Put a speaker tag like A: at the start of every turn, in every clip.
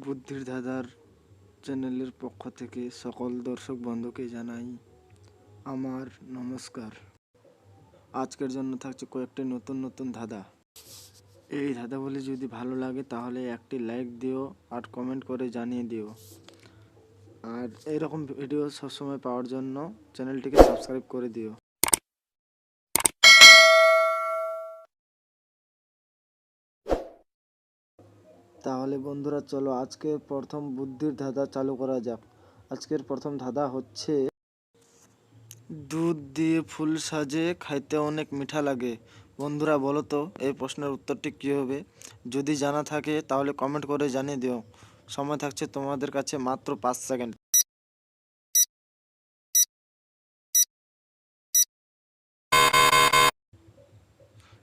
A: বুদ্ধির দাদার চ্যানেলের পক্ষ থেকে সকল দর্শক বন্ধুকে জানাই আমার নমস্কার। আজকের জন্য থাকছে কয়েকটি নতুন নতুন ধাঁধা। এই ধাঁধাগুলি যদি ভালো লাগে তাহলে একটি লাইক দিও আর কমেন্ট করে জানিয়ে দিও। আর এরকম ভিডিও সবসময় পাওয়ার জন্য চ্যানেলটিকে সাবস্ক্রাইব করে দিও। তাহলে বন্ধুরা চলো আজকে প্রথম বুদ্ধির ধাঁধা চালু করা যাক। আজকের প্রথম ধাঁধা হচ্ছে, দুধ দিয়ে ফুল সাজে খাইতে অনেক মিঠা লাগে। বন্ধুরা বলো তো, এই প্রশ্নের উত্তরটি কী হবে? যদি জানা থাকে তাহলে কমেন্ট করে জানিয়ে দিও। সময় থাকছে তোমাদের কাছে মাত্র পাঁচ সেকেন্ড।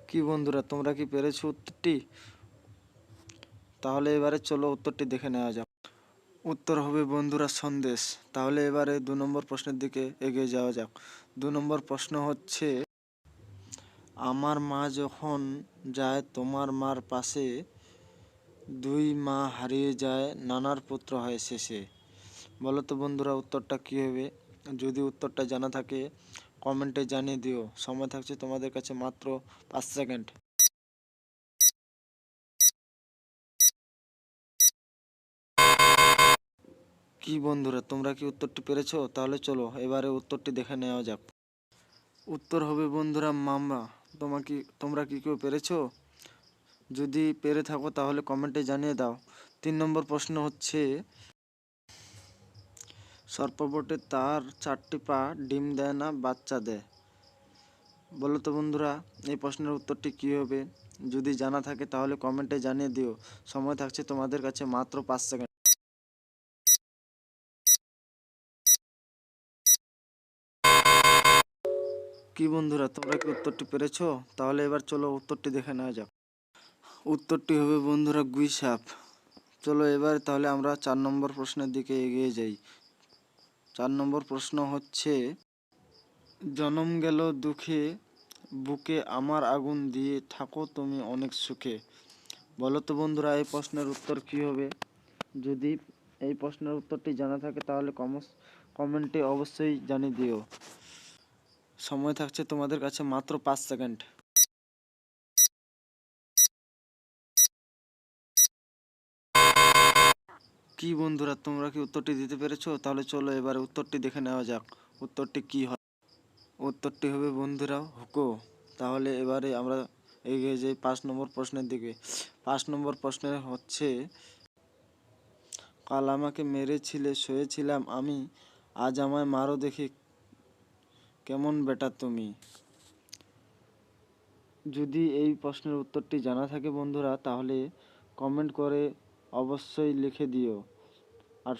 A: কি বন্ধুরা, তোমরা কি পেরেছ উত্তরটি? তাহলে এবারে চলো উত্তরটি দেখে নেওয়া যাক। উত্তর হবে বন্ধুরা সন্দেশ। তাহলে এবারে দু নম্বর প্রশ্নের দিকে এগিয়ে যাওয়া যাক। দু নম্বর প্রশ্ন হচ্ছে, আমার মা যখন যায়, তোমার মার পাশে দুই মা হারিয়ে যায়, নানার পুত্র হয় শেষে। বলো তো বন্ধুরা, উত্তরটা কী হবে? যদি উত্তরটা জানা থাকে, কমেন্টে জানিয়ে দিও। সময় থাকছে তোমাদের কাছে মাত্র পাঁচ সেকেন্ড। কি বন্ধুরা, তোমরা কি উত্তরটি পেরেছ? তাহলে চলো, এবারে উত্তরটি দেখে নেওয়া যাক। উত্তর হবে বন্ধুরা, মামা তোমার কি, তোমরা কি কেউ পেরেছ? যদি পেরে থাকো, তাহলে কমেন্টে জানিয়ে দাও। তিন নম্বর প্রশ্ন হচ্ছে, সর্পবটে তার চারটি পা ডিম দেয় না, বাচ্চা দেয়? বলো তো বন্ধুরা, এই প্রশ্নের উত্তরটি কী হবে? যদি জানা থাকে, তাহলে কমেন্টে জানিয়ে দিও। সময় থাকছে তোমাদের কাছে মাত্র পাঁচ সেকেন্ড। কি বন্ধুরা, তোমরা কি উত্তরটি পেরেছ? তাহলে এবার চলো উত্তরটি দেখে নেওয়া যাক। উত্তরটি হবে বন্ধুরা গুই সাপ চলো এবার তাহলে আমরা চার নম্বর প্রশ্নের দিকে এগিয়ে যাই। চার নম্বর প্রশ্ন হচ্ছে, জনম গেল দুঃখে, বুকে আমার আগুন দিয়ে থাকো তুমি অনেক সুখে। বলো তো বন্ধুরা, এই প্রশ্নের উত্তর কী হবে? যদি এই প্রশ্নের উত্তরটি জানা থাকে তাহলে কমস, কমেন্টে অবশ্যই জানিয়ে দিও। সময় থাকছে তোমাদের কাছে মাত্র পাঁচ সেকেন্ড। কি বন্ধুরা, তোমরা কি উত্তরটি দিতে পেরেছ? তাহলে চলো এবারে উত্তরটি দেখে নেওয়া যাক, উত্তরটি কি হয়? উত্তরটি হবে, বন্ধুরা, হুকো। তাহলে এবারে আমরা এগিয়ে যাই পাঁচ নম্বর প্রশ্নের দিকে। পাঁচ নম্বর প্রশ্নে হচ্ছে, কাল আমাকে মেরেছিলে, শুয়েছিলাম আমি, আজ আমায় মারো দেখি। কেমন বেটা তুমি? যদি এই প্রশ্নের উত্তরটি জানা থাকে বন্ধুরা, তাহলে কমেন্ট করে অবশ্যই লিখে দিও। আর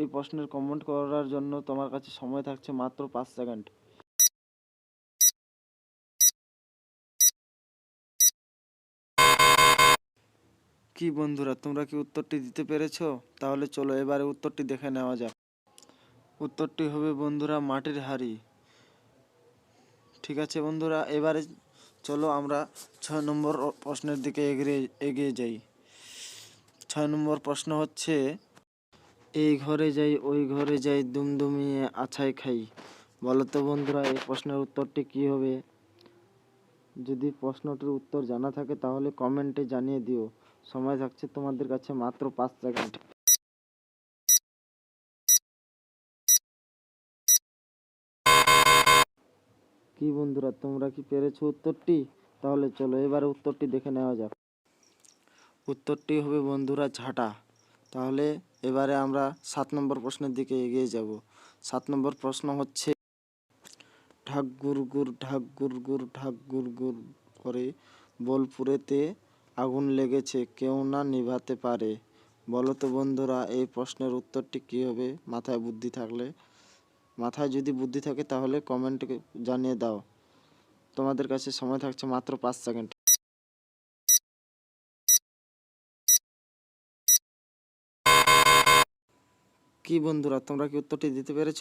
A: এই প্রশ্নের কমেন্ট করার জন্য তোমার কাছে সময় থাকছে মাত্র পাঁচ সেকেন্ড কি বন্ধুরা, তোমরা কি উত্তরটি দিতে পেরেছ? তাহলে চলো এবারে উত্তরটি দেখে নেওয়া যাক। উত্তরটি হবে বন্ধুরা মাটির হাড়ি। ঠিক আছে বন্ধুরা, এবারে চলো আমরা ছয় নম্বর প্রশ্নের দিকে এগিয়ে এগিয়ে যাই। ছয় নম্বর প্রশ্ন হচ্ছে, এই ঘরে যাই, ওই ঘরে যাই, দুমদুমিয়ে আছাই খাই। বলো তো বন্ধুরা, এই প্রশ্নের উত্তরটি কী হবে? যদি প্রশ্নটির উত্তর জানা থাকে তাহলে কমেন্টে জানিয়ে দিও। সময় থাকছে তোমাদের কাছে মাত্র পাঁচ সেকেন্ড। কি বন্ধুরা, তোমরা কি পেরেছ উত্তরটি? তাহলে চলো এবারে উত্তরটি দেখে নেওয়া যাক। উত্তরটি হবে বন্ধুরা ঝাঁটা। তাহলে এবারে আমরা সাত নম্বর প্রশ্নের দিকে এগিয়ে যাব। সাত নম্বর প্রশ্ন হচ্ছে, ঢাক গুর গুর ঢাক গুর গুর ঢাক গুর গুর করে বোলপুরেতে আগুন লেগেছে, কেউ না নিভাতে পারে। বলো তো বন্ধুরা, এই প্রশ্নের উত্তরটি কী হবে? মাথায় বুদ্ধি থাকলে মাথায় যদি বুদ্ধি থাকে তাহলে কমেন্টে জানিয়ে দাও। তোমাদের কাছে সময় থাকছে মাত্র পাঁচ সেকেন্ড কি বন্ধুরা, তোমরা কি উত্তরটি দিতে পেরেছ?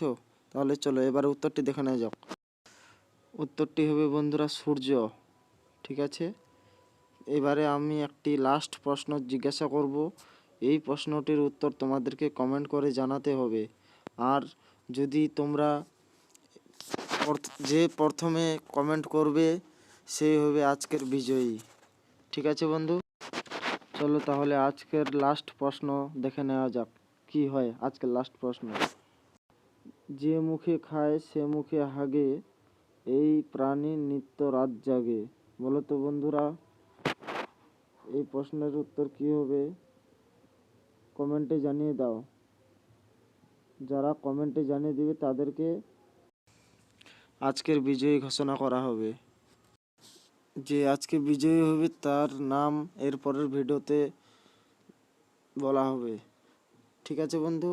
A: তাহলে চলো এবারে উত্তরটি দেখে নেওয়া যাক। উত্তরটি হবে বন্ধুরা, সূর্য। ঠিক আছে? এবারে আমি একটি লাস্ট প্রশ্ন জিজ্ঞাসা করব। এই প্রশ্নটির উত্তর তোমাদেরকে কমেন্ট করে জানাতে হবে। আর যদি তোমরা যে প্রথমে কমেন্ট করবে, সেই হবে আজকের বিজয়ী। ঠিক আছে বন্ধু? চলো তাহলে আজকের লাস্ট প্রশ্ন দেখে নেওয়া যাক। কি হয় আজকের লাস্ট প্রশ্ন? যে মুখে খায়, সে মুখে হাগে, এই প্রাণী নিত্য রাত জাগে। বলো তো বন্ধুরা, এই প্রশ্নের উত্তর কি হবে? কমেন্টে জানিয়ে দাও। যারা কমেন্টে জানিয়ে দিবে তাদেরকে আজকের বিজয়ী ঘোষণা করা হবে। যে আজকে বিজয়ী হবে তার নাম এর পরের ভিডিওতে বলা হবে। ঠিক আছে বন্ধু?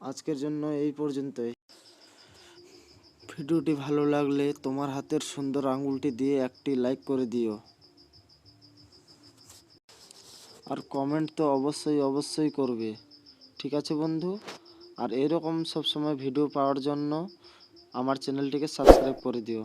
A: আজকের জন্য এই পর্যন্তই। ভিডিওটি ভালো লাগলে তোমার হাতের সুন্দর আঙুলটি দিয়ে একটি লাইক করে দিও। আর কমেন্ট তো অবশ্যই অবশ্যই করবে। ঠিক আছে বন্ধু? আর এরকম সব সময় ভিডিও পাওয়ার জন্য আমার চ্যানেলটিকে সাবস্ক্রাইব করে দিও।